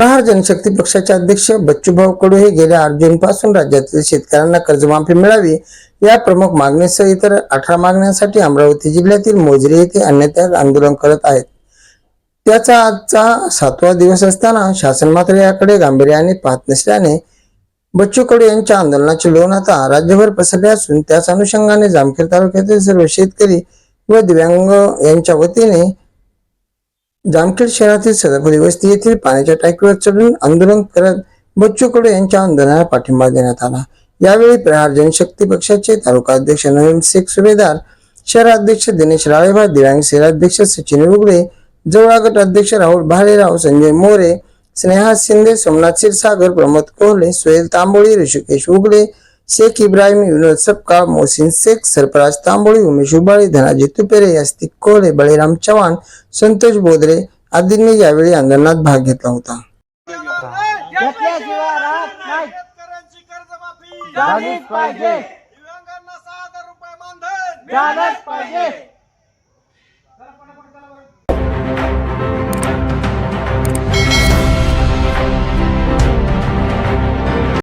प्रहार जनशक्ती पक्षाचे अध्यक्ष बच्चूभाऊ कडू हे गेल्या आठ जून पासून राज्यातील शेतकऱ्यांना कर्जमाफी मिळावी या प्रमुख मागणीसह इतर अठरा मागण्यांसाठी अमरावती जिल्ह्यातील मोजरी येथे अन्यत्याग आंदोलन करत आहेत. त्याचा आजचा सातवा दिवस असताना शासन मात्र याकडे गांभीर्याने पाहत नसल्याने बच्चू कडू यांच्या आंदोलनाची लोन आता राज्यभर पसरले असून त्याच अनुषंगाने जामखेड तालुक्यातील सर्व शेतकरी व दिव्यांग यांच्या वतीने जामखेड शहरातील सदापुरी वस्ती येथील पाण्याच्या टाकीवर चढून आंदोलन करत बच्चू कडू यांच्या आंदोलनाला पाठिंबा देण्यात आला. यावेळी प्रहार जनशक्ती पक्षाचे तालुका अध्यक्ष नवीन शेख सुभेदार शहराध्यक्ष दिनेश राळेभा दिव्यांग शहराध्यक्ष सचिन उगळे जवळागट अध्यक्ष राहुल भालेराव संजय मोरे स्नेहा शिंदे सोमनाथ क्षीरसागर प्रमोद कोहले सुहेल तांबोळी ऋषिकेश उगडे शेख इब्राहिम विनोद सपकाळ मोहसिन शेख सरफराज तांबोळी उमेश उबाळी धनाजी तुपेरे यास्तिक कोहले बळीराम चव्हाण संतोष बोदरे आदींनी यावेळी आंदोलनात भाग घेतला होता. घेतल्याशिवाय राहत नाही. शेतकऱ्यांची कर्जमाफी झालीच पाहिजे. दिव्यांगांना सहा हजार रुपये मानधन. झालंच पाहिजे.